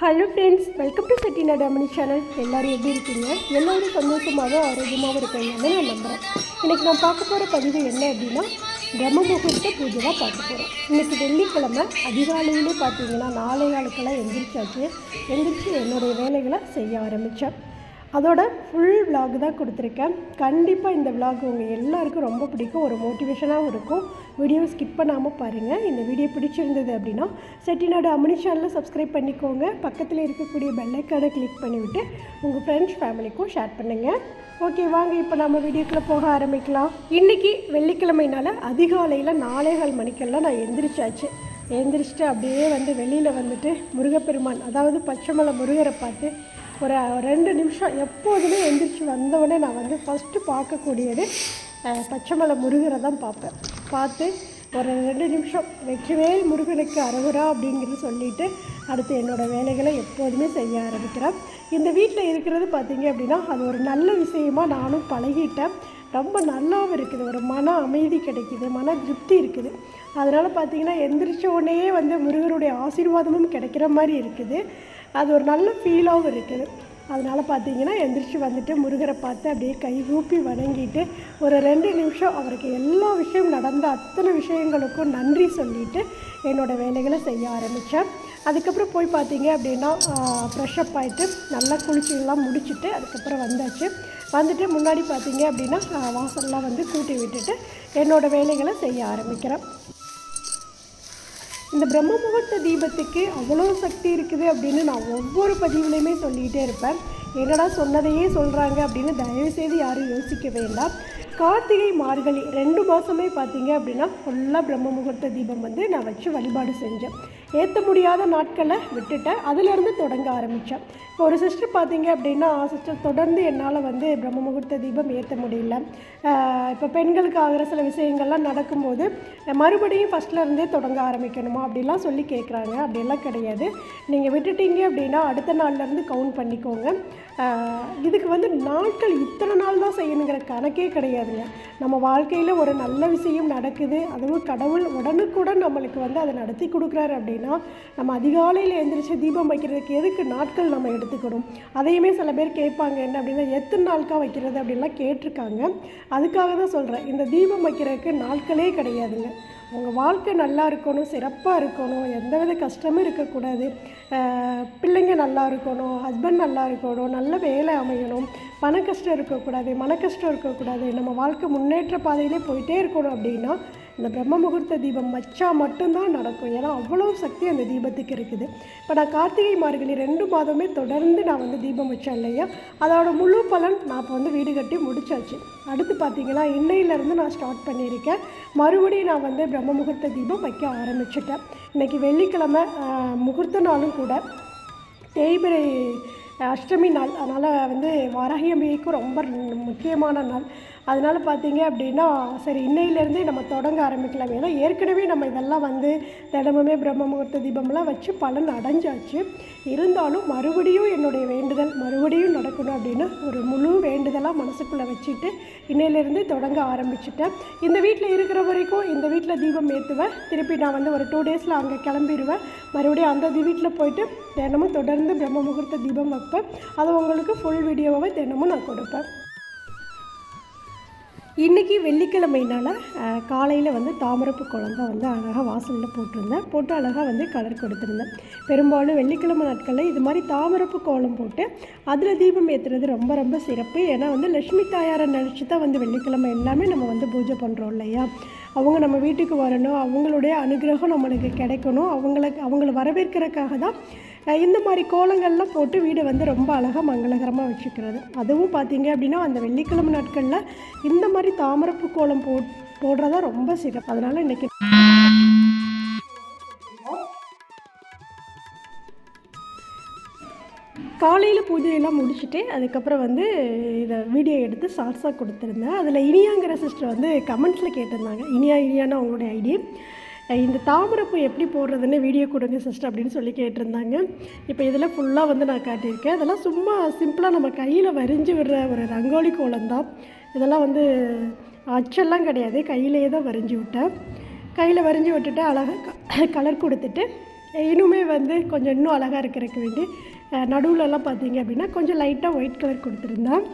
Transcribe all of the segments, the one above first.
Hello friends welcome to செட்டினா டாமினி channel எல்லோரும் எப்படி இருக்கீங்க? எல்லோரும் சந்தோஷமாகவும் ஆரோக்கியமாகவும் இருப்பீங்கன்னு நான் நம்புகிறேன் இன்றைக்கி நான் பார்க்க போகிற பதிவு என்ன அப்படின்னா பிரம்ம முகூர்த்த பூஜை தான் பார்க்க போகிறோம் இன்றைக்கி வெள்ளிக்கிழமை அதிகாலையிலே பார்த்தீங்கன்னா நாளை ஆளுக்கெல்லாம் எந்திரிச்சாச்சு. எந்திரிச்சு என்னுடைய வேலைகளை செய்ய ஆரம்பித்தேன் அதோட ஃபுல் விளாக் தான் கொடுத்துருக்கேன். கண்டிப்பாக இந்த விளாக் உங்கள் எல்லாருக்கும் ரொம்ப பிடிக்கும். ஒரு மோட்டிவேஷனாகவும் இருக்கும். வீடியோ ஸ்கிப் பண்ணாமல் பாருங்கள் இந்த வீடியோ பிடிச்சிருந்தது அப்படின்னா செட்டிநாடு அமினி சேனலில் சப்ஸ்கிரைப் பண்ணிக்கோங்க. பக்கத்தில் இருக்கக்கூடிய பெல்லைக்கானை கிளிக் பண்ணிவிட்டு உங்கள் ஃப்ரெண்ட்ஸ் ஃபேமிலிக்கும் ஷேர் பண்ணுங்கள் ஓகே வாங்க இப்போ நம்ம வீடியோக்குள்ளே போக ஆரம்பிக்கலாம். இன்றைக்கி வெள்ளிக்கிழமைனால அதிகாலையில் நாலேகால் மணிக்கெல்லாம் நான் எந்திரிச்சாச்சு. எந்திரிச்சிட்டு அப்படியே வந்து வெளியில் வந்துட்டு முருகப்பெருமான் அதாவது பச்சைமலை முருகரை பார்த்து ஒரு ரெண்டு நிமிஷம் எப்போதுமே எந்திரிச்சு வந்தவுடனே நான் வந்து ஃபஸ்ட்டு பார்க்கக்கூடியது பச்சைமலை முருகரை தான் பார்ப்பேன். பார்த்து ஒரு ரெண்டு நிமிஷம் வெற்றிவேல் முருகனுக்கு அறகுறா அப்படிங்கிறது சொல்லிவிட்டு அடுத்து என்னோடய வேலைகளை எப்போதுமே செய்ய ஆரம்பிக்கிறேன். இந்த வீட்டில் இருக்கிறது பார்த்திங்க அப்படின்னா அது ஒரு நல்ல விஷயமா நானும் பழகிட்டேன். ரொம்ப நல்லாவும் இருக்குது. ஒரு மன அமைதி கிடைக்குது மன திருப்தி இருக்குது. அதனால் பார்த்திங்கன்னா எந்திரிச்ச உடனேயே வந்து முருகருடைய ஆசீர்வாதமும் கிடைக்கிற மாதிரி இருக்குது. அது ஒரு நல்ல ஃபீலாகவும் இருக்குது அதனால் பார்த்தீங்கன்னா எந்திரிச்சு வந்துட்டு முருகரை பார்த்து அப்படியே கை கூப்பி வணங்கிட்டு ஒரு ரெண்டு நிமிஷம் அவருக்கு எல்லா விஷயம் நடந்த அத்தனை விஷயங்களுக்கும் நன்றி சொல்லிவிட்டு என்னோடய வேலைகளை செய்ய ஆரம்பித்தேன் அதுக்கப்புறம் போய் பார்த்தீங்க அப்படின்னா ஃப்ரெஷ்அப் ஆகிட்டு நல்லா குளிச்சுலாம் முடிச்சுட்டு அதுக்கப்புறம் வந்தாச்சு. வந்துட்டு முன்னாடி பார்த்தீங்க அப்படின்னா வாசல்லாம் வந்து கூட்டி விட்டுட்டு என்னோடய வேலைகளை செய்ய ஆரம்பிக்கிறேன். இந்த பிரம்ம முகூர்த்த தீபத்துக்கு அவ்வளோ சக்தி இருக்குது அப்படின்னு நான் ஒவ்வொரு பதிவுலையுமே சொல்லிகிட்டே இருப்பேன். என்னடா சொன்னதையே சொல்கிறாங்க அப்படின்னு தயவுசெய்து யாரும் யோசிக்க வேண்டாம். கார்த்திகை மார்கழி ரெண்டு மாதமே பார்த்தீங்க அப்படின்னா ஃபுல்லாக பிரம்ம முகூர்த்த தீபம் வந்து நான் வச்சு வழிபாடு செஞ்சேன். ஏற்ற முடியாத நாட்களை விட்டுட்டேன். அதுலேருந்து தொடங்க ஆரம்பித்தேன் இப்போ ஒரு சிஸ்டர் பார்த்தீங்க அப்படின்னா சிஸ்டர் தொடர்ந்து என்னால் வந்து பிரம்ம முகூர்த்த தீபம் ஏற்ற முடியல. இப்போ பெண்களுக்கு ஆகிற சில விஷயங்கள்லாம் நடக்கும்போது மறுபடியும் ஃபஸ்ட்லேருந்தே தொடங்க ஆரம்பிக்கணுமா அப்படிலாம் சொல்லி கேட்குறாங்க அப்படிலாம் கிடையாது. நீங்கள் விட்டுட்டீங்க அப்படின்னா அடுத்த நாள்லேருந்து கவுண்ட் பண்ணிக்கோங்க. இதுக்கு வந்து நாட்கள் இத்தனை நாள் தான் செய்யணுங்கிற கணக்கே கிடையாதுங்க. நம்ம வாழ்க்கையில் ஒரு நல்ல விஷயம் நடக்குது அதுவும் கடவுள் உடனுக்குடன் நம்மளுக்கு வந்து அதை நடத்தி கொடுக்குறாரு அப்படின்னா நம்ம அதிகாலையில் எழுந்திரிச்சு தீபம் வைக்கிறதுக்கு எதுக்கு நாட்கள் நம்ம எடுத்துக்கணும்? அதையுமே சில பேர் கேட்பாங்க என்ன அப்படின்னா எத்தனை நாளுக்கா வைக்கிறது? அப்படின்லாம் கேட்டிருக்காங்க. அதுக்காக தான் சொல்கிறேன் இந்த தீபம் வைக்கிறதுக்கு நாட்களே கிடையாதுங்க. உங்கள் வாழ்க்கை நல்லா இருக்கணும் சிறப்பாக இருக்கணும் எந்தவித கஷ்டமும் இருக்கக்கூடாது. பிள்ளைங்க நல்லா இருக்கணும் ஹஸ்பண்ட் நல்லா இருக்கணும் நல்ல வேலை அமையணும். பண கஷ்டம் இருக்கக்கூடாது மன கஷ்டம் இருக்கக்கூடாது. நம்ம வாழ்க்கை முன்னேற்ற பாதையிலே போயிட்டே இருக்கணும் அப்படின்னா இந்த பிரம்ம முகூர்த்த தீபம் வச்சா மட்டும்தான் நடக்கும். ஏன்னா அவ்வளோ சக்தி அந்த தீபத்துக்கு இருக்குது. இப்போ நான் கார்த்திகை மார்கழி ரெண்டு மாதமே தொடர்ந்து நான் வந்து தீபம் வச்சேன் இல்லையா? அதோட முழு பலன் நான் இப்போ வந்து வீடு கட்டி முடிச்சாச்சு. அடுத்து பார்த்தீங்கன்னா இன்னையிலேருந்து நான் ஸ்டார்ட் பண்ணியிருக்கேன். மறுபடியும் நான் வந்து பிரம்ம முகூர்த்த தீபம் வைக்க ஆரம்பிச்சிட்டேன். இன்றைக்கி வெள்ளிக்கிழமை முகூர்த்த நாளும் கூட தேய்பிரை அஷ்டமி நாள். அதனால் வந்து வாராகி அம்பிகைக்கும் ரொம்ப முக்கியமான நாள். அதனால் பார்த்தீங்க அப்படின்னா சரி இன்னையிலேருந்தே நம்ம தொடங்க ஆரம்பிக்கலாம். ஏன்னா ஏற்கனவே நம்ம இதெல்லாம் வந்து தினமுமே பிரம்ம முகூர்த்த தீபம்லாம் வச்சு பலன் அடைஞ்சாச்சு. இருந்தாலும் மறுபடியும் என்னுடைய வேண்டுதல் மறுபடியும் நடக்கணும் அப்படின்னு ஒரு முழு வேண்டுதலாக மனசுக்குள்ளே வச்சுட்டு இன்னையிலேருந்து தொடங்க ஆரம்பிச்சிட்டேன். இந்த வீட்டில் இருக்கிற வரைக்கும் இந்த வீட்டில் தீபம் ஏற்றுவேன் திருப்பி நான் வந்து ஒரு டூ டேஸில் அங்கே கிளம்பிடுவேன் மறுபடியும் அந்த வீட்டில் போயிட்டு தினமும் தொடர்ந்து பிரம்ம முகூர்த்த தீபம் வைப்பேன். அதை உங்களுக்கு ஃபுல் வீடியோவாக தினமும் நான் கொடுப்பேன். இன்றைக்கி வெள்ளிக்கிழமைனால காலையில் வந்து தாமரப்பு குழந்தை வந்து அழகாக வாசலில் போட்டிருந்தேன். போட்டு அழகாக வந்து கலர் கொடுத்துருந்தேன். பெரும்பாலும் வெள்ளிக்கிழமை நாட்களில் இது மாதிரி தாமரப்பு கோலம் போட்டு அதில் தீபம் ஏற்றுறது ரொம்ப ரொம்ப சிறப்பு. ஏன்னா வந்து லட்சுமி தாயாரை நினச்சி தான் வந்து வெள்ளிக்கிழமை எல்லாமே நம்ம வந்து பூஜை பண்ணுறோம் இல்லையா? அவங்க நம்ம வீட்டுக்கு வரணும். அவங்களுடைய அனுகிரகம் நம்மளுக்கு கிடைக்கணும். அவங்களுக்கு அவங்கள வரவேற்கிறதுக்காக தான் இந்த மாதிரி கோலங்கள்லாம் போட்டு வீடை வந்து ரொம்ப அழகாக மங்களகரமாக வச்சுக்கிறது. அதுவும் பார்த்தீங்க அப்படின்னா அந்த வெள்ளிக்கிழமை நாட்களில் இந்த மாதிரி தாமரப்பு கோலம் போ போடுறதா ரொம்ப சிறப்பு. அதனால் இன்றைக்கி காலையில் பூஜையெல்லாம் முடிச்சுட்டு அதுக்கப்புறம் வந்து இதை வீடியோ எடுத்து ஷார்ட்ஸாக கொடுத்துருந்தேன். அதில் இனியாங்கிற சிஸ்டர் வந்து கமெண்ட்ஸில் கேட்டிருந்தாங்க. இனியா இனியான்னு அவங்களுடைய ஐடி இந்த தாமரைப்பூ எப்படி போடுறதுன்னு வீடியோ கொடுங்க சிஸ்டர் அப்படின்னு சொல்லி கேட்டிருந்தாங்க. இப்போ இதில் ஃபுல்லாக வந்து நான் காட்டியிருக்கேன். அதெல்லாம் சும்மா சிம்பிளாக நம்ம கையில் வரைஞ்சி விடுற ஒரு ரங்கோலி கோலம் தான். இதெல்லாம் வந்து அச்செல்லாம் கிடையாது. கையிலேயே தான் வரைஞ்சி விட்டேன். கையில் வரைஞ்சி விட்டுட்டு அழகாக கலர் கொடுத்துட்டு இன்னுமே வந்து கொஞ்சம் இன்னும் அழகாக இருக்கிறதுக்கு வேண்டி நடுவுலலாம் பார்த்தீங்க அப்படின்னா கொஞ்சம் லைட்டாக ஒயிட் கலர் கொடுத்துருந்தேன்.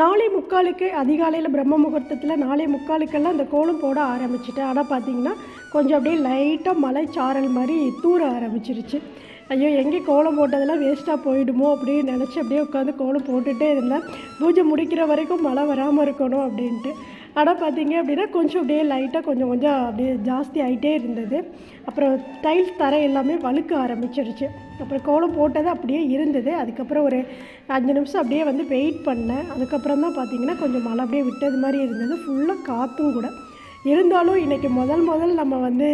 நாளை முக்காலுக்கு அதிகாலையில் பிரம்ம முகூர்த்தத்தில் நாளை முக்காலுக்கெல்லாம் அந்த கோலம் போட ஆரம்பிச்சிட்டேன். ஆனால் பார்த்தீங்கன்னா கொஞ்சம் அப்படியே லைட்டாக மலை சாரல் மாதிரி தூர ஆரம்பிச்சிருச்சு. ஐயோ எங்கே கோலம் போட்டதெல்லாம் வேஸ்ட்டாக போயிடுமோ அப்படின்னு நினச்சி அப்படியே உட்காந்து கோலம் போட்டுகிட்டே இருந்தேன். பூஜை முடிக்கிற வரைக்கும் மழை வராமல் இருக்கணும் அப்படின்ட்டு. ஆனால் பார்த்தீங்க அப்படின்னா கொஞ்சம் அப்படியே லைட்டாக கொஞ்சம் கொஞ்சம் அப்படியே ஜாஸ்தி ஆகிட்டே இருந்தது. அப்புறம் டைல்ஸ் தர எல்லாமே வழுக்க ஆரம்பிச்சிருச்சு. அப்புறம் கோலம் போட்டது அப்படியே இருந்தது. அதுக்கப்புறம் ஒரு அஞ்சு நிமிஷம் அப்படியே வந்து வெயிட் பண்ணேன். அதுக்கப்புறம் தான் பார்த்தீங்கன்னா கொஞ்சம் மழை அப்படியே விட்டது மாதிரி இருந்தது. ஃபுல்லாக காற்றும் கூட. இருந்தாலும் இன்றைக்கி முதல் முதல் நம்ம வந்து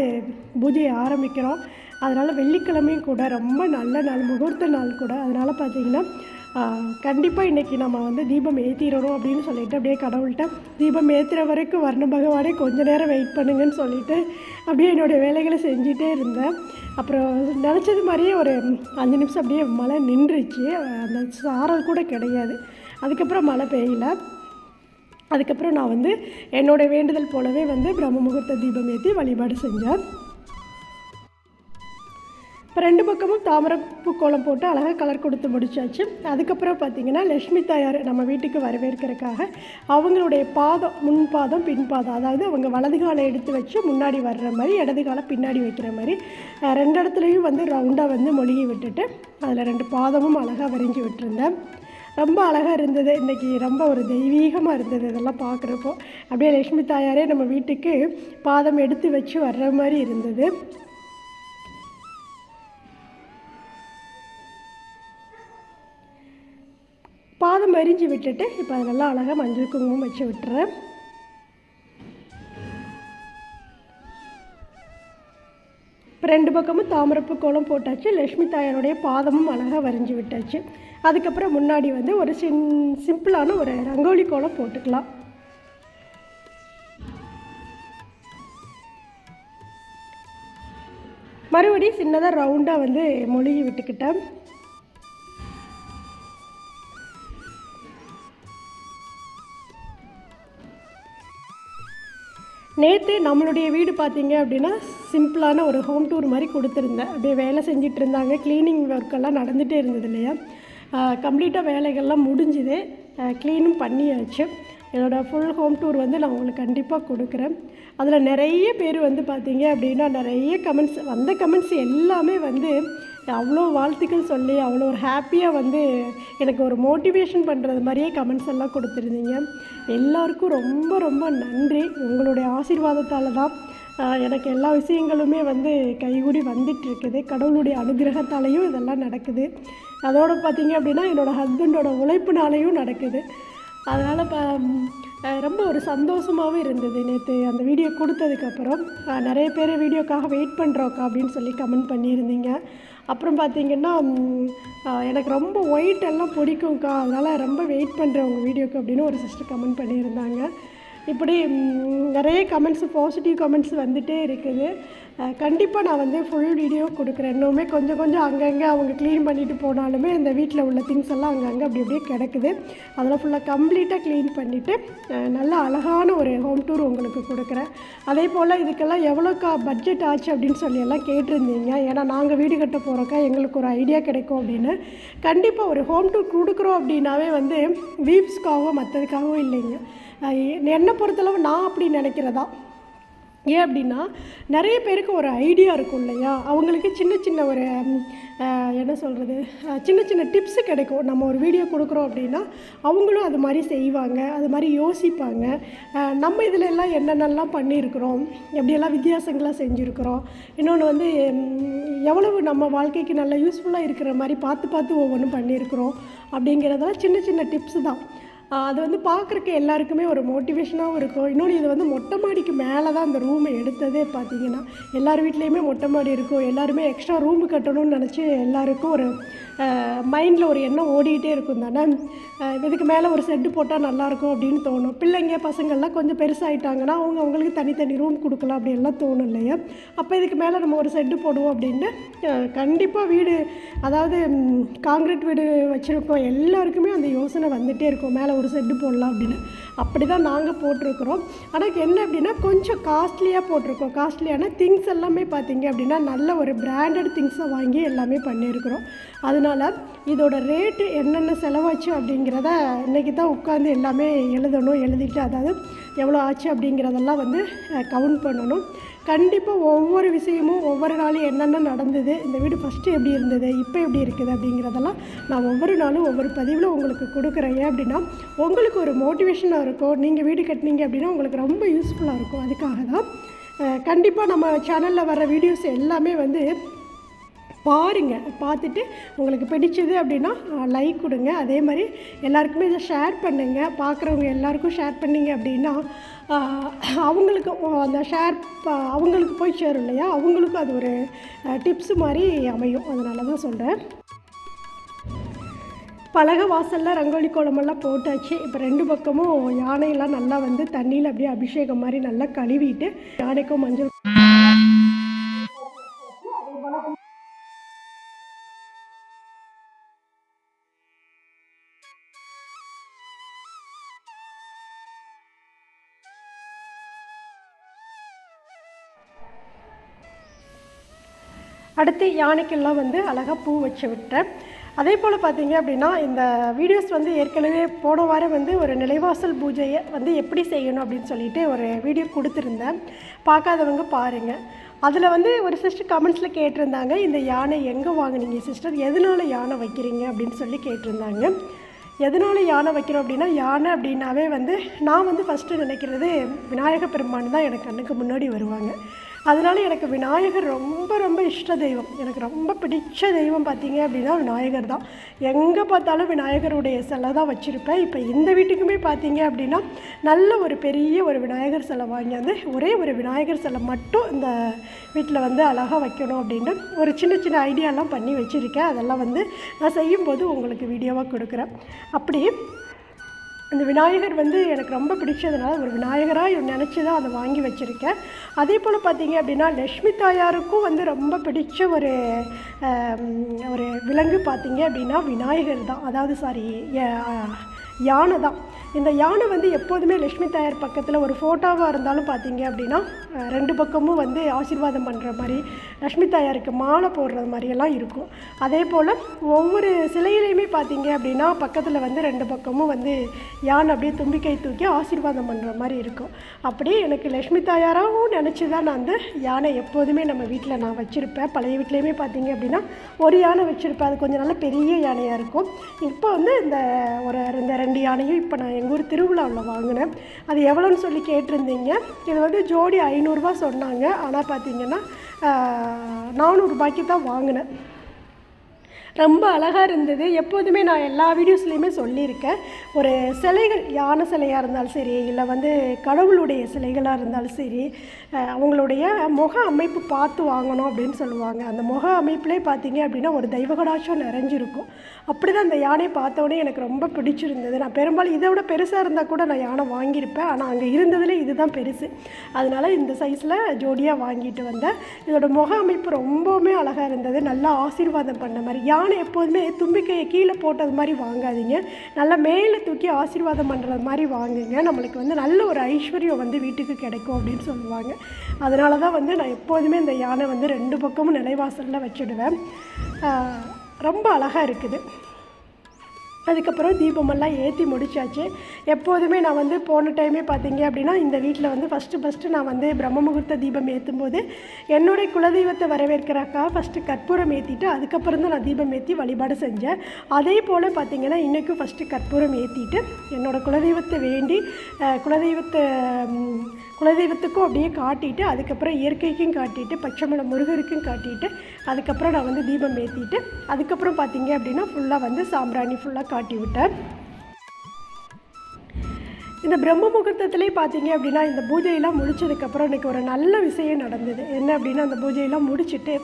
பூஜையை ஆரம்பிக்கிறோம். அதனால் வெள்ளிக்கிழமையும் கூட ரொம்ப நல்ல நாள் முகூர்த்த நாள் கூட. அதனால் பார்த்தீங்கன்னா கண்டிப்பாக இன்றைக்கி நம்ம வந்து தீபம் ஏற்றிடணும் அப்படின்னு சொல்லிட்டு அப்படியே கடவுள்கிட்ட தீபம் ஏற்றுற வரைக்கும் வர்ண பகவானே கொஞ்ச நேரம் வெயிட் பண்ணுங்கன்னு சொல்லிவிட்டு அப்படியே என்னுடைய வேலைகளை செஞ்சிட்டே இருந்தேன். அப்புறம் நினச்சது மாதிரியே ஒரு அஞ்சு நிமிஷம் அப்படியே மழை நின்றுச்சு. அந்த சாரல் கூட கிடையாது. அதுக்கப்புறம் மழை பெய்யல. அதுக்கப்புறம் நான் வந்து என்னோடய வேண்டுதல் போலவே வந்து பிரம்ம முகூர்த்த தீபம் ஏற்றி வழிபாடு செஞ்சேன். இப்போ ரெண்டு பக்கமும் தாமரைப்பூ கோலம் போட்டு அழகாக கலர் கொடுத்து முடிச்சாச்சு. அதுக்கப்புறம் பார்த்தீங்கன்னா லக்ஷ்மி தாயார் நம்ம வீட்டுக்கு வரவேற்கிறதுக்காக அவங்களுடைய பாதம் முன் பாதம் பின் பாதம் அதாவது அவங்க வலது காலை எடுத்து வச்சு முன்னாடி வர்ற மாதிரி இடது காலை பின்னாடி வைக்கிற மாதிரி ரெண்டு இடத்துலையும் வந்து ரவுண்டாக வந்து மொழிகி விட்டுட்டு அதில் ரெண்டு பாதமும் அழகாக வரைஞ்சி விட்டுருந்தேன். ரொம்ப அழகாக இருந்தது. இன்றைக்கி ரொம்ப ஒரு தெய்வீகமாக இருந்தது இதெல்லாம் பார்க்குறப்போ அப்படியே லக்ஷ்மி தாயாரே நம்ம வீட்டுக்கு பாதம் எடுத்து வச்சு வர்ற மாதிரி இருந்தது. பாதம் அரிஞ்சு விட்டுட்டு இப்போ அது நல்லா அழகாக மஞ்சள் குங்குமம் வச்சு விட்டுறேன். இப்போ ரெண்டு பக்கமும் தாமரப்பு கோலம் போட்டாச்சு. லக்ஷ்மி தாயாருடைய பாதமும் அழகாக வரைஞ்சி விட்டாச்சு. அதுக்கப்புறம் முன்னாடி வந்து ஒரு சின் சிம்பிளான ஒரு ரங்கோலி கோலம் போட்டுக்கலாம். மறுபடியும் சின்னதாக ரவுண்டாக வந்து மொழிகி விட்டுக்கிட்டேன். நேற்று நம்மளுடைய வீடு பார்த்தீங்க அப்படின்னா சிம்பிளான ஒரு ஹோம் டூர் மாதிரி கொடுத்துருந்தேன். அப்படியே வேலை செஞ்சுட்டு இருந்தாங்க. க்ளீனிங் ஒர்க்கெல்லாம் நடந்துகிட்டே இருந்தது இல்லையா? கம்ப்ளீட்டாக வேலைகள்லாம் முடிஞ்சுது. க்ளீனும் பண்ணியாச்சு. என்னோடய ஃபுல் ஹோம் டூர் வந்து நான் உங்களுக்கு கண்டிப்பாக கொடுக்குறேன். அதில் நிறைய பேர் வந்து பார்த்தீங்க அப்படின்னா நிறைய கமெண்ட்ஸ் வந்த கமெண்ட்ஸ் எல்லாமே வந்து அவ்வளோ வாழ்த்துக்கள் சொல்லி அவ்வளோ ஒரு ஹாப்பியாக வந்து எனக்கு ஒரு மோட்டிவேஷன் பண்ணுறது மாதிரியே கமெண்ட்ஸ் எல்லாம் கொடுத்துருந்தீங்க. எல்லாருக்கும் ரொம்ப ரொம்ப நன்றி. உங்களுடைய ஆசீர்வாதத்தால் தான் எனக்கு எல்லா விஷயங்களுமே வந்து கைகூடி வந்துட்டு இருக்குது கடவுளுடைய அனுகிரகத்தாலேயும் இதெல்லாம் நடக்குது. அதோடு பார்த்தீங்க அப்படின்னா என்னோடய ஹஸ்பண்டோட உழைப்புனாலையும் நடக்குது. அதனால் இப்போ ரொம்ப ஒரு சந்தோஷமாகவும் இருந்தது நேற்று அந்த வீடியோ கொடுத்ததுக்கப்புறம் நிறைய பேர் வீடியோக்காக வெயிட் பண்ணுறோக்கா அப்படின்னு சொல்லி கமெண்ட் பண்ணியிருந்தீங்க. அப்புறம் பார்த்தீங்கன்னா எனக்கு ரொம்ப ஒயிட் எல்லாம் பிடிக்கும்க்கா. அதனால் ரொம்ப வெயிட் பண்ணுறேன் உங்கள் வீடியோக்கு அப்படின்னு ஒரு சிஸ்டர் கமெண்ட் பண்ணியிருந்தாங்க. இப்படி நிறைய கமெண்ட்ஸ் பாசிட்டிவ் கமெண்ட்ஸ் வந்துகிட்டே இருக்குது. கண்டிப்பாக நான் வந்து ஃபுல் வீடியோ கொடுக்குறேன். இன்னுமே கொஞ்சம் கொஞ்சம் அங்கங்கே அவங்க க்ளீன் பண்ணிவிட்டு போனாலுமே இந்த வீட்டில் உள்ள திங்ஸ் எல்லாம் அங்கங்கே அப்படி அப்படியே கிடக்குது. அதெல்லாம் ஃபுல்லாக கம்ப்ளீட்டாக க்ளீன் பண்ணிவிட்டு நல்ல அழகான ஒரு ஹோம் டூர் உங்களுக்கு கொடுக்குறேன். அதே போல் இதுக்கெல்லாம் எவ்வளோக்கா பட்ஜெட் ஆச்சு அப்படின்னு சொல்லி எல்லாம் கேட்டிருந்தீங்க. ஏன்னா நாங்கள் வீடு கட்ட போகிறோக்கா எங்களுக்கு ஒரு ஐடியா கிடைக்கும் அப்படின்னு. கண்டிப்பாக ஒரு ஹோம் டூர் கொடுக்குறோம் அப்படின்னாவே வந்து வீவ்ஸ்க்காகவோ மற்றதுக்காகவோ இல்லைங்க. என்னை பொறுத்தளவு நான் அப்படி நினைக்கிறதா? ஏன் அப்படின்னா நிறைய பேருக்கு ஒரு ஐடியா இருக்கும் இல்லையா? அவங்களுக்கு சின்ன சின்ன ஒரு என்ன சொல்கிறது சின்ன சின்ன டிப்ஸு கிடைக்கும். நம்ம ஒரு வீடியோ கொடுக்குறோம் அப்படின்னா அவங்களும் அது மாதிரி செய்வாங்க அது மாதிரி யோசிப்பாங்க. நம்ம இதில் எல்லாம் என்னென்னலாம் பண்ணியிருக்கிறோம்? எப்படியெல்லாம் வித்தியாசங்களாக செஞ்சுருக்கிறோம்? இன்னொன்று வந்து எவ்வளவு நம்ம வாழ்க்கைக்கு நல்ல யூஸ்ஃபுல்லாக இருக்கிற மாதிரி பார்த்து பார்த்து ஒவ்வொன்றும் பண்ணியிருக்கிறோம் அப்படிங்கிறதெல்லாம் சின்ன சின்ன டிப்ஸு தான். அது வந்து பார்க்குறக்கு எல்லாருக்குமே ஒரு மோட்டிவேஷனாகவும் இருக்கும். இன்னொன்று இது வந்து மொட்டை மாடிக்கு மேலே தான் அந்த ரூமை எடுத்ததே பார்த்தீங்கன்னா எல்லார் வீட்லேயுமே மொட்டை மாடி இருக்கும். எல்லாருமே எக்ஸ்ட்ரா ரூம் கட்டணும்னு நினச்சி எல்லாருக்கும் ஒரு மைண்டில் ஒரு எண்ணம் ஓடிக்கிட்டே இருக்கும் தானே? இதுக்கு மேலே ஒரு செட்டு போட்டால் நல்லாயிருக்கும் அப்படின்னு தோணும். பிள்ளைங்க பசங்கள்லாம் கொஞ்சம் பெருசாகிட்டாங்கன்னா அவங்க அவங்களுக்கு தனித்தனி ரூம் கொடுக்கலாம் அப்படின்லாம் தோணும் இல்லையா? அப்போ இதுக்கு மேலே நம்ம ஒரு செட்டு போடுவோம் அப்படின்னு கண்டிப்பாக வீடு அதாவது காங்கிரீட் வீடு வச்சுருக்கோம். எல்லாருக்குமே அந்த யோசனை வந்துகிட்டே இருக்கும். மேலே ஒரு செட்டு போடலாம் அப்படின்னு. அப்படி தான் நாங்கள் போட்டிருக்கிறோம் ஆனால் என்ன அப்படின்னா கொஞ்சம் காஸ்ட்லியாக போட்டிருக்கோம். காஸ்ட்லியான திங்ஸ் எல்லாமே பார்த்தீங்க அப்படின்னா நல்ல ஒரு பிராண்டட் திங்ஸை வாங்கி எல்லாமே பண்ணியிருக்கிறோம். அதனால் இதோட ரேட்டு என்னென்ன செலவாச்சு அப்படிங்கிறத இன்றைக்கி தான் உட்காந்து எல்லாமே எழுதணும் எழுதிட்டு அதாவது எவ்வளோ ஆச்சு அப்படிங்கிறதெல்லாம் வந்து கவுண்ட் பண்ணணும். கண்டிப்பாக ஒவ்வொரு விஷயமும் ஒவ்வொரு நாளும் என்னென்ன நடந்தது இந்த வீடு ஃபஸ்ட்டு எப்படி இருந்தது இப்போ எப்படி இருக்குது அப்படிங்கிறதெல்லாம் நான் ஒவ்வொரு நாளும் ஒவ்வொரு பதிவில் உங்களுக்கு கொடுக்குறேன். ஏன் அப்படின்னா உங்களுக்கு ஒரு மோட்டிவேஷனாக இருக்கும். நீங்கள் வீடு கட்டினீங்க அப்படின்னா உங்களுக்கு ரொம்ப யூஸ்ஃபுல்லாக இருக்கும். அதுக்காக தான் கண்டிப்பாக நம்ம சேனலில் வர வீடியோஸ் எல்லாமே வந்து பாருங்கள் பார்த்துட்டு உங்களுக்கு பிடிச்சது அப்படின்னா லைக் கொடுங்க. அதே மாதிரி எல்லாருக்குமே இதை ஷேர் பண்ணுங்கள் பார்க்குறவங்க எல்லாருக்கும் ஷேர் பண்ணீங்க அப்படின்னா அவங்களுக்கு அந்த ஷேர் அவங்களுக்கு போய் சேரும் இல்லையா? அவங்களுக்கும் அது ஒரு டிப்ஸ் மாதிரி அமையும். அதனால தான் சொல்கிறேன் பலக வாசலில் ரங்கோலி கோலமெல்லாம் போட்டாச்சு. இப்போ ரெண்டு பக்கமும் யானையெல்லாம் நல்லா வந்து தண்ணியில் அப்படியே அபிஷேகம் மாதிரி நல்லா கழுவிட்டு யானைக்கும் மஞ்சள் அடுத்து யானைக்கெல்லாம் வந்து அழகாக பூ வச்சு விட்டேன் அதே போல் பார்த்தீங்க அப்படின்னா இந்த வீடியோஸ் வந்து ஏற்கனவே போன வாரம் வந்து ஒரு நிலைவாசல் பூஜையை வந்து எப்படி செய்யணும் அப்படின்னு சொல்லிட்டு ஒரு வீடியோ கொடுத்துருந்தேன். பார்க்காதவங்க பாருங்கள் அதில் வந்து ஒரு சிஸ்டர் கமெண்ட்ஸில் கேட்டிருந்தாங்க இந்த யானை எங்கே வாங்குனீங்க சிஸ்டர் எதனால யானை வைக்கிறீங்க? அப்படின்னு சொல்லி கேட்டிருந்தாங்க. எதனால் யானை வைக்கிறோம் அப்படின்னா யானை அப்படின்னாவே வந்து நான் வந்து ஃபஸ்ட்டு நினைக்கிறது விநாயகப் பெருமான் தான் எனக்கு கண்ணுக்கு முன்னாடி வருவாங்க. அதனால எனக்கு விநாயகர் ரொம்ப ரொம்ப இஷ்ட தெய்வம். எனக்கு ரொம்ப பிடிச்ச தெய்வம் பார்த்தீங்க அப்படின்னா விநாயகர் தான். எங்கே பார்த்தாலும் விநாயகருடைய சிலை தான் வச்சுருப்பேன். இப்போ இந்த வீட்டுக்குமே பார்த்தீங்க அப்படின்னா நல்ல ஒரு பெரிய ஒரு விநாயகர் சிலை வாங்கியாந்து ஒரே ஒரு விநாயகர் சிலை மட்டும் இந்த வீட்டில் வந்து அழகாக வைக்கணும் அப்படின்ட்டு ஒரு சின்ன சின்ன ஐடியாலாம் பண்ணி வச்சுருக்கேன். அதெல்லாம் வந்து நான் செய்யும்போது உங்களுக்கு வீடியோவாக கொடுக்குறேன். அப்படி அந்த விநாயகர் வந்து எனக்கு ரொம்ப பிடிச்சதுனால ஒரு விநாயகராக நினச்சி தான் அதை வாங்கி வச்சுருக்கேன். அதே போல் பார்த்தீங்க அப்படின்னா லக்ஷ்மி தாயாருக்கும் வந்து ரொம்ப பிடிச்ச ஒரு ஒரு விலங்கு பார்த்தீங்க அப்படின்னா விநாயகர் தான். அதாவது சாரி யானை தான். இந்த யானை வந்து எப்போதுமே லக்ஷ்மி தாயார் பக்கத்தில் ஒரு ஃபோட்டோவாக இருந்தாலும் பார்த்தீங்க அப்படின்னா ரெண்டு பக்கமும் வந்து ஆசீர்வாதம் பண்ணுற மாதிரி லக்ஷ்மி தாயாருக்கு மாலை போடுறது மாதிரியெல்லாம் இருக்கும். அதே போல் ஒவ்வொரு சிலையிலையுமே பார்த்தீங்க அப்படின்னா பக்கத்தில் வந்து ரெண்டு பக்கமும் வந்து யானை அப்படியே தும்பிக்கை தூக்கி ஆசீர்வாதம் பண்ணுற மாதிரி இருக்கும். அப்படியே எனக்கு லக்ஷ்மி தாயாராகவும் நினச்சி தான் நான் வந்து யானை எப்போதுமே நம்ம வீட்டில் நான் வச்சுருப்பேன். பழைய வீட்லேயுமே பார்த்தீங்க அப்படின்னா ஒரு யானை வச்சுருப்பேன். அது கொஞ்சம் நல்ல பெரிய யானையாக இருக்கும். இப்போ வந்து இந்த ஒரு இந்த ரெண்டு யானையும் இப்போ நான் எங்கள் ஊர் திருவிழாவில் வாங்கினேன். அது எவ்வளோன்னு சொல்லி கேட்டிருந்தீங்க. இது வந்து ஜோடி ஐநூறுரூவா சொன்னாங்க. ஆனால் பார்த்தீங்கன்னா நானூறுரூபாய்க்கு தான் வாங்கினேன். ரொம்ப அழகாக இருந்தது. எப்போதுமே நான் எல்லா வீடியோஸ்லேயுமே சொல்லியிருக்கேன். ஒரு சிலைகள் யானை சிலையாக இருந்தாலும் சரி இல்லை வந்து கடவுளுடைய சிலைகளாக இருந்தாலும் சரி அவங்களுடைய முக அமைப்பு பார்த்து வாங்கணும் அப்படின்னு சொல்லுவாங்க. அந்த முக அமைப்புலேயே பார்த்தீங்க அப்படின்னா ஒரு தெய்வகடாட்சம் நிறைஞ்சிருக்கும். அப்படி தான் அந்த யானையை பார்த்தவொடனே எனக்கு ரொம்ப பிடிச்சிருந்தது. நான் பெரும்பாலும் இதை விட பெருசாக இருந்தால் கூட நான் யானை வாங்கியிருப்பேன். ஆனால் அங்கே இருந்ததுல இதுதான் பெருசு. அதனால் இந்த சைஸில் ஜோடியாக வாங்கிட்டு வந்தேன். இதோட முக அமைப்பு ரொம்பவுமே அழகாக இருந்தது. நல்லா ஆசீர்வாதம் பண்ண மாதிரி. யானை எப்போதுமே தும்பிக்கையை கீழே போட்டது மாதிரி வாங்காதீங்க. நல்லா மேலே தூக்கி ஆசீர்வாதம் பண்ணுறது மாதிரி வாங்குங்க. நம்மளுக்கு வந்து நல்ல ஒரு ஐஸ்வர்யம் வந்து வீட்டுக்கு கிடைக்கும் அப்படின்னு சொல்லுவாங்க. அதனால தான் வந்து நான் எப்போதுமே இந்த யானை வந்து ரெண்டு பக்கமும் நிலைவாசலில் வச்சுடுவேன். ரொம்ப அழகாக இருக்குது. அதுக்கப்புறம் தீபமெல்லாம் ஏற்றி முடிச்சாச்சு. எப்போதுமே நான் வந்து போன டைமே பார்த்தீங்க அப்படின்னா இந்த வீட்டில் வந்து ஃபஸ்ட்டு ஃபஸ்ட்டு நான் வந்து பிரம்ம முகூர்த்த தீபம் ஏற்றும் போது என்னுடைய குலதெய்வத்தை வரவேற்கிறக்கா ஃபஸ்ட்டு கற்பூரம் ஏற்றிட்டு அதுக்கப்புறம் தான் நான் தீபம் ஏற்றி வழிபாடு செஞ்சேன். அதே போல் பார்த்திங்கன்னா இன்றைக்கும் ஃபஸ்ட்டு கற்பூரம் ஏற்றிட்டு என்னோடய குலதெய்வத்தை வேண்டி குலதெய்வத்தை குலதெய்வத்துக்கும் அப்படியே காட்டிட்டு அதுக்கப்புறம் இயற்கைக்கும் காட்டிட்டு பச்சைமலை முருகருக்கும் காட்டிட்டு அதுக்கப்புறம் நான் வந்து தீபம் ஏற்றிட்டு அதுக்கப்புறம் பார்த்தீங்க அப்படின்னா ஃபுல்லாக வந்து சாம்பிராணி ஃபுல்லாக காட்டி விட்டேன். இந்த பிரம்ம முகூர்த்தத்துலேயே பார்த்தீங்க அப்படின்னா இந்த பூஜையெல்லாம் முடிச்சதுக்கப்புறம் எனக்கு ஒரு நல்ல விஷயம் நடந்தது. என்ன அப்படின்னா அந்த பூஜையெல்லாம் முடிச்சுட்டு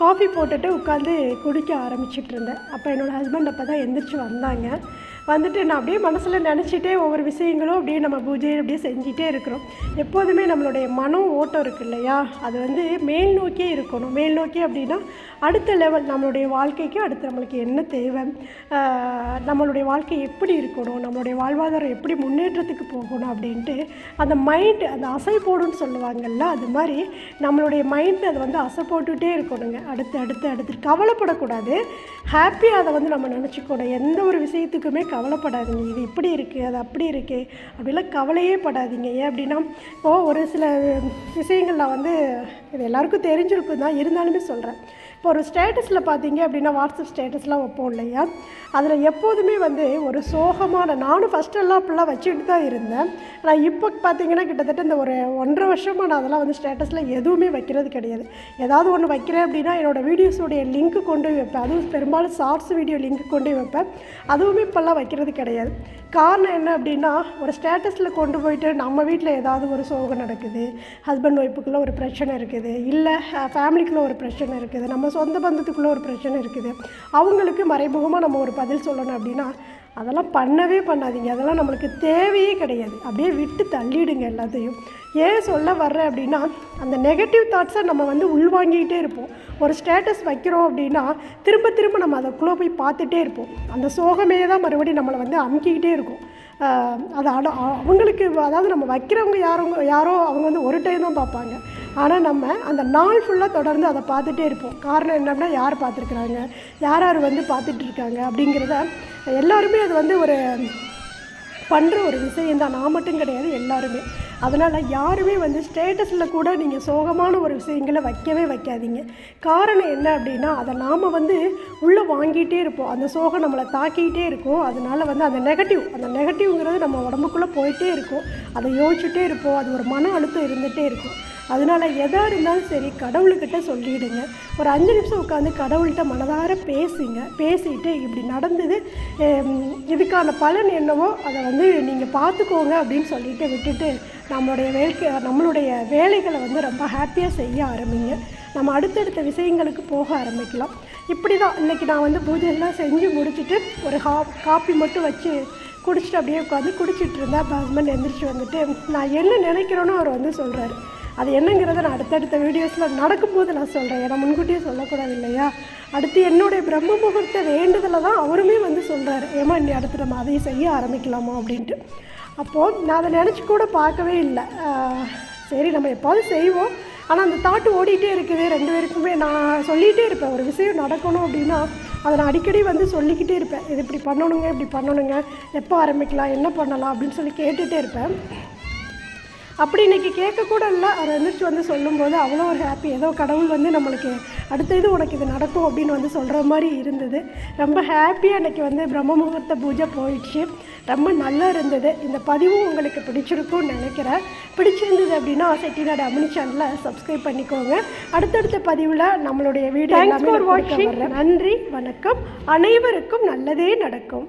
காஃபி போட்டுட்டு உட்காந்து குடிக்க ஆரம்பிச்சிட்டு இருந்தேன். அப்போ என்னோடய ஹஸ்பண்ட் அப்போ தான் எந்திரிச்சு வந்தாங்க. வந்துட்டு நான் அப்படியே மனசில் நினச்சிட்டே ஒவ்வொரு விஷயங்களும் அப்படியே நம்ம பூஜையை அப்படியே செஞ்சிட்டே இருக்கிறோம். எப்போதுமே நம்மளுடைய மனம் ஓட்டம் இருக்கு இல்லையா? அது வந்து மேல் நோக்கியே இருக்கணும். மேல் நோக்கி அப்படின்னா அடுத்த லெவல் நம்மளுடைய வாழ்க்கைக்கு அடுத்து நம்மளுக்கு என்ன தேவை? நம்மளுடைய வாழ்க்கை எப்படி இருக்கணும்? நம்மளுடைய வாழ்வாதாரம் எப்படி முன்னேற்றத்துக்கு போகணும் அப்படின்ட்டு அந்த மைண்டு அந்த அசை போடுன்னு சொல்லுவாங்கல்ல அது மாதிரி நம்மளுடைய மைண்ட் அதை வந்து அசை போட்டுகிட்டே இருக்கணுங்க. அடுத்து அடுத்து அடுத்து கவலைப்படக்கூடாது. ஹாப்பியாக அதை வந்து நம்ம நினச்சிக்கணும். எந்த ஒரு விஷயத்துக்குமே கவலைப்படாதீங்க. இது இப்படி இருக்குது அது அப்படி இருக்குது அப்படிலாம் கவலையே படாதீங்க. ஏன் அப்படின்னா இப்போது ஒரு சில விஷயங்கள் நான் வந்து இது எல்லாருக்கும் தெரிஞ்சிருக்கும் தான் இருந்தாலுமே சொல்கிறேன் இப்போ ஒரு ஸ்டேட்டஸில் பார்த்தீங்க அப்படின்னா வாட்ஸ்அப் ஸ்டேட்டஸ்லாம் வைப்போம் இல்லையா? அதில் எப்போதுமே வந்து ஒரு சோகமான நானும் ஃபஸ்ட்டெல்லாம் அப்படிலாம் வச்சுக்கிட்டு தான் இருந்தேன். ஆனால் இப்போ பார்த்தீங்கன்னா கிட்டத்தட்ட இந்த ஒரு ஒன்றரை வருஷமாக நான் அதெல்லாம் வந்து ஸ்டேட்டஸில் எதுவுமே வைக்கிறது கிடையாது. ஏதாவது ஒன்று வைக்கிறேன் அப்படின்னா என்னோடய வீடியோஸோடைய லிங்க் கொண்டு போய் வைப்பேன். அதுவும் பெரும்பாலும் ஷார்ட்ஸ் வீடியோ லிங்க் கொண்டு போய் வைப்பேன். அதுவுமே இப்போல்லாம் வைக்கிறது கிடையாது. காரணம் என்ன அப்படின்னா ஒரு ஸ்டேட்டஸில் கொண்டு போயிட்டு நம்ம வீட்டில் ஏதாவது ஒரு சோகம் நடக்குது ஹஸ்பண்ட் ஒய்ஃபுக்குள்ளே ஒரு பிரச்சனை இருக்குது இல்லை ஃபேமிலிக்குள்ளே ஒரு பிரச்சனை இருக்குது நம்ம சொந்த பந்தத்துக்குள்ளே ஒரு பிரச்சனை இருக்குது. அவங்களுக்கு மறைமுகமாக நம்ம ஒரு பதில் சொல்லணும் அப்படின்னா அதெல்லாம் பண்ணவே பண்ணாதீங்க. அதெல்லாம் நம்மளுக்கு தேவையே கிடையாது. அப்படியே விட்டு தள்ளிடுங்க எல்லாத்தையும். ஏன் சொல்ல வர்றேன் அப்படின்னா அந்த நெகட்டிவ் தாட்ஸை நம்ம வந்து உள்வாங்கிக்கிட்டே இருப்போம். ஒரு ஸ்டேட்டஸ் வைக்கிறோம் அப்படின்னா திரும்ப திரும்ப நம்ம அதுக்குள்ளே போய் பார்த்துட்டே இருப்போம். அந்த சோகமே தான் மறுபடியும் நம்மளை வந்து அமுக்கிக்கிட்டே இருக்கும். அதை அது அட அவங்களுக்கு அதாவது நம்ம வைக்கிறவங்க யாரோ யாரோ அவங்க வந்து ஒரு டைம் தான் பார்ப்பாங்க. ஆனால் நம்ம அந்த நாள் ஃபுல்லாக தொடர்ந்து அதை பார்த்துட்டே இருப்போம். காரணம் என்னன்னா யார் பார்த்துருக்குறாங்க? யார் யார் வந்து பார்த்துட்டு இருக்காங்க அப்படிங்கிறத எல்லாருமே அது வந்து ஒரு பண்ணுற ஒரு விஷயம் தான் நான் மட்டும் கிடையாது எல்லாருமே. அதனால் யாருமே வந்து ஸ்டேட்டஸில் கூட நீங்கள் சோகமான ஒரு விஷயங்களை வைக்கவே வைக்காதீங்க. காரணம் என்ன அப்படின்னா அதை நாம் வந்து உள்ளே வாங்கிட்டே இருப்போம். அந்த சோகம் நம்மளை தாக்கிக்கிட்டே இருக்கும். அதனால் வந்து அந்த நெகட்டிவ் அந்த நெகட்டிவ்ங்கிறது நம்ம உடம்புக்குள்ளே போயிட்டே இருக்கும். அதை யோசிச்சுட்டே இருப்போம். அது ஒரு மன அழுத்தம் இருந்துகிட்டே இருக்கும். அதனால் எதாக இருந்தாலும் சரி கடவுள்கிட்ட சொல்லிவிடுங்க ஒரு அஞ்சு நிமிஷம் உட்காந்து கடவுள்கிட்ட மனதார பேசுங்க. பேசிட்டு இப்படி நடந்தது இதுக்கான பலன் என்னவோ அதை வந்து நீங்கள் பார்த்துக்கோங்க அப்படின்னு சொல்லிட்டு விட்டுட்டு நம்மளுடைய வேலைக்கு நம்மளுடைய வேலைகளை வந்து ரொம்ப ஹாப்பியாக செய்ய ஆரம்பிங்க. நம்ம அடுத்தடுத்த விஷயங்களுக்கு போக ஆரம்பிக்கலாம். இப்படி தான் இன்றைக்கி நான் வந்து பூஜைலாம் செஞ்சு முடிச்சுட்டு ஒரு ஹா காப்பி மட்டும் வச்சு குடிச்சிட்டு அப்படியே உட்காந்து குடிச்சிட்டு இருந்தேன். அப்போ ஹஸ்பண்ட் எந்திரிச்சு வந்துட்டு நான் என்ன நினைக்கிறேனோ அவர் வந்து சொல்கிறாரு அது என்னங்கிறத நான் அடுத்தடுத்த வீடியோஸில் நடக்கும்போது நான் சொல்கிறேன் ஏன்னா முன்கூட்டியே சொல்லக்கூடாது இல்லையா அடுத்து என்னுடைய பிரம்ம முகூர்த்த வேண்டுதலை தான் அவருமே வந்து சொல்கிறாரு ஏமா இன்னி அடுத்து நம்ம அதையும் செய்ய ஆரம்பிக்கலாமா அப்படின்ட்டு. அப்போது நான் அதை நினச்சி கூட பார்க்கவே இல்லை. சரி நம்ம எப்போது செய்வோம்? ஆனால் அந்த தாட்டு ஓடிட்டே இருக்குது. ரெண்டு பேருக்குமே நான் சொல்லிகிட்டே இருப்பேன். ஒரு விஷயம் நடக்கணும் அப்படின்னா அதை நான் அடிக்கடி வந்து சொல்லிக்கிட்டே இருப்பேன். இது இப்படி பண்ணணுங்க இப்படி பண்ணணுங்க. எப்போ ஆரம்பிக்கலாம் என்ன பண்ணலாம் அப்படின்னு சொல்லி கேட்டுகிட்டே இருப்பேன். அப்படி இன்னைக்கு கேட்கக்கூட இல்லை அவர் எந்திரிச்சு வந்து சொல்லும்போது அவ்வளோ ஒரு ஹாப்பி ஏதோ கடவுள் வந்து நம்மளுக்கு அடுத்த இது உனக்கு இது நடக்கும் அப்படின்னு வந்து சொல்கிற மாதிரி இருந்தது. ரொம்ப ஹாப்பியாக இன்னைக்கு வந்து பிரம்ம முகூர்த்த பூஜை போயிடுச்சு. ரொம்ப நல்லா இருந்தது. இந்த பதிவும் உங்களுக்கு பிடிச்சிருக்கும்னு நினைக்கிறேன். பிடிச்சிருந்தது அப்படின்னா செட்டிநாடு அமினி சேனலை சப்ஸ்கிரைப் பண்ணிக்கோங்க. அடுத்தடுத்த பதிவில் நம்மளுடைய வீடியோ. நன்றி வணக்கம். அனைவருக்கும் நல்லதே நடக்கும்.